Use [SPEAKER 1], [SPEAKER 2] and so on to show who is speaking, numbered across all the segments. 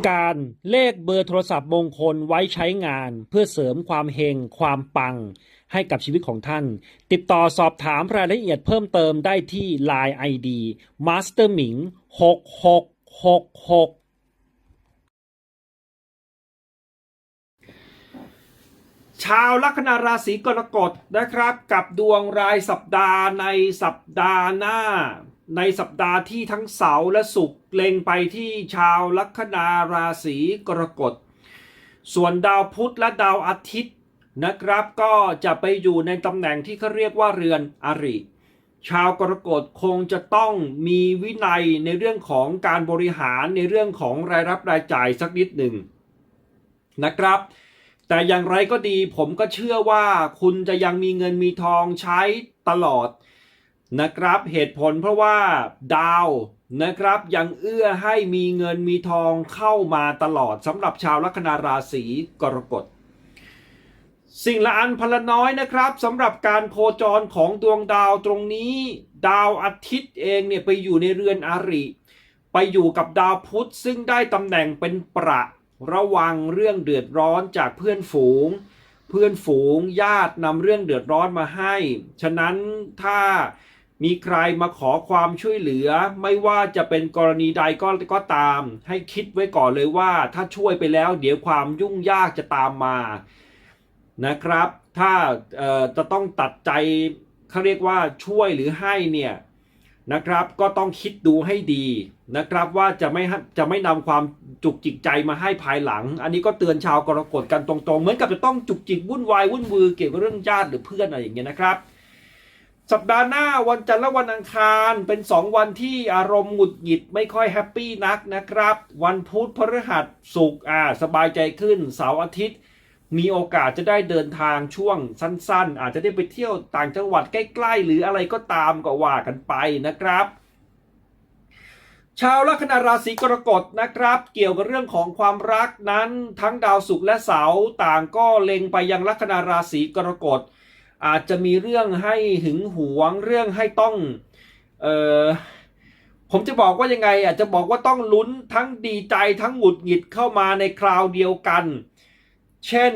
[SPEAKER 1] ต้องการเลขเบอร์โทรศัพท์มงคลไว้ใช้งาน เพื่อเสริมความเฮงความปัง ให้กับชีวิตของท่าน ติดต่อสอบถามรายละเอียดเพิ่มเติมได้ที่ Line ID Master Ming 6666ชาวลัคนาราศีกรกฎนะครับ กับดวงรายสัปดาห์ในสัปดาห์หน้า ในสัปดาห์ที่ทั้งเสาร์และศุกร์เล็งไปที่ชาวลัคนาราศีกรกฎ ส่วนดาวพุธและดาวอาทิตย์นะครับก็จะไปอยู่ในตำแหน่งที่เขาเรียกว่าเรือนอริ ชาวกรกฎคงจะต้องมีวินัยในเรื่องของการบริหารในเรื่องของรายรับรายจ่ายสักนิดหนึ่งนะครับ แต่อย่างไรก็ดีผมก็เชื่อว่าคุณจะยังมีเงินมีทองใช้ตลอด นะครับเหตุผลเพราะว่าดาวนะครับยังเอื้อให้มีเงินมีทองเข้ามาตลอดสำหรับชาวลัคนาราศีกรกฎ สิ่งละอันพลน้อยนะครับสำหรับการโคจรของดวงดาวตรงนี้ ดาวอาทิตย์เองเนี่ยไปอยู่ในเรือนอาริไปอยู่กับดาวพุธซึ่งได้ตำแหน่งเป็นประระวังเรื่องเดือดร้อนจากเพื่อนฝูง เพื่อนฝูงญาตินำเรื่องเดือดร้อนมาให้ ฉะนั้นถ้า มีใครมาขอความช่วยเหลือ ไม่ว่าจะเป็นกรณีใดก็ก็ตาม ให้คิดไว้ก่อนเลยว่า ถ้าช่วยไปแล้วเดี๋ยวความยุ่งยากจะตามมานะครับ ถ้าจะต้องตัดใจเขาเรียกว่าช่วยหรือให้เนี่ยนะครับ ก็ต้องคิดดูให้ดีนะครับว่าจะไม่จะไม่นำความจุกจิกใจมาให้ภายหลัง อันนี้ก็เตือนชาวกรกฎกันตรงๆ เหมือนกับจะต้องจุกจิกวุ่นวายวุ่นวือเกี่ยวกับเรื่องญาติหรือเพื่อนอะไรอย่างเงี้ยนะครับ สัปดาห์หน้าวันจันทร์และวันอังคารเป็น 2 วันที่อารมณ์หงุดหงิดไม่ค่อยแฮปปี้นักนะครับ วันพุธพฤหัสศุกร์อ่าสบายใจขึ้นเสาร์อาทิตย์ มีโอกาสจะได้เดินทางช่วงสั้นๆ อาจจะได้ไปเที่ยวต่างจังหวัดใกล้ๆ หรืออะไรก็ตามก็ว่ากันไปนะครับชาวลัคนาราศีกรกฎนะครับ เกี่ยวกับเรื่องของความรักนั้นทั้งดาวศุกร์และเสาร์ต่างก็เล็งไปยังลัคนาราศีกรกฎ อาจจะมีเรื่องให้หึงหวงเรื่องให้ต้องเออผมจะบอกว่ายังไงอะจะบอกว่าต้องลุ้นทั้งดีใจทั้งหงุดหงิดเข้ามาในคราวเดียวกัน เช่น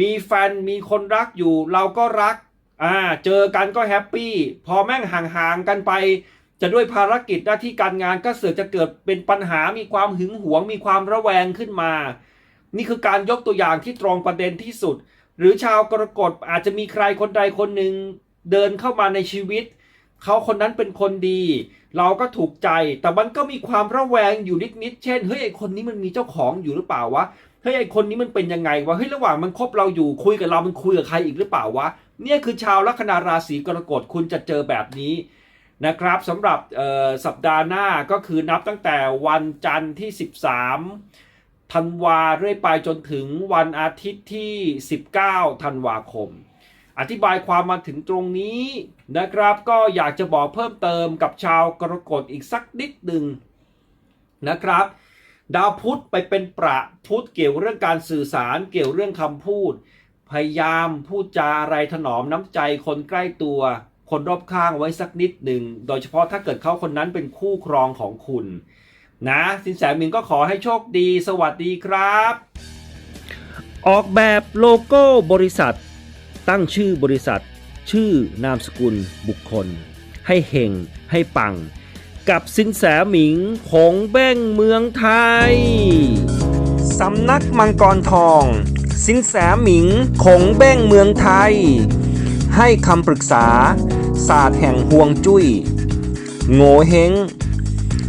[SPEAKER 1] มีแฟนมีคนรักอยู่เราก็รักอ่าเจอกันก็แฮปปี้พอแม่งห่างๆกันไป จะด้วยภารกิจหน้าที่การงานก็เสือจะเกิดเป็นปัญหามีความหึงหวงมีความระแวงขึ้นมา นี่คือการยกตัวอย่างที่ตรงประเด็นที่สุด หรือชาวกรกฎอาจจะมีใครคนใดคนหนึ่งเดินเข้ามาในชีวิต เขาคนนั้นเป็นคนดี เราก็ถูกใจ แต่มันก็มีความระแวงอยู่นิดๆเช่นเฮ้ยไอคนนี้มันมีเจ้าของอยู่หรือเปล่าวะเฮ้ยไอคนนี้มันเป็นยังไงวะเฮ้ยระหว่างมันคบเราอยู่คุยกับเรา มันคุยกับใครอีกหรือเปล่าวะเนี่ยคือชาวลัคนาราศีกรกฎคุณจะเจอแบบนี้นะครับสำหรับสัปดาห์หน้าก็คือนับตั้งแต่วันจันทร์ที่ 13 ธันวาเรื่อยไปจนถึงวันอาทิตย์ที่ 19 ธันวาคม อธิบายความมาถึงตรงนี้นะครับ ก็อยากจะบอกเพิ่มเติมกับชาวกรกฎอีกสักนิดหนึ่งนะครับ ดาวพุธไปเป็นประพุธเกี่ยวเรื่องการสื่อสารเกี่ยวเรื่องคำพูด พยายามพูดจาอะไรถนอมน้ำใจคนใกล้ตัว คนรอบข้างไว้สักนิดหนึ่ง โดยเฉพาะถ้าเกิดเขาคนนั้นเป็นคู่ครองของคุณ นะสินแสหมิงก็ขอให้โชคดี สวัสดีครับ ออกแบบโลโก้บริษัท ตั้งชื่อบริษัท ชื่อนามสกุลบุคคล ให้เฮงให้ปัง กับสินแสหมิงของแบ้งเมืองไทย สำนักมังกรทอง สินแสหมิงคงแบ้งเมืองไทย ให้คำปรึกษา ศาสตร์แห่งห่วงจุย้ยโง่เฮง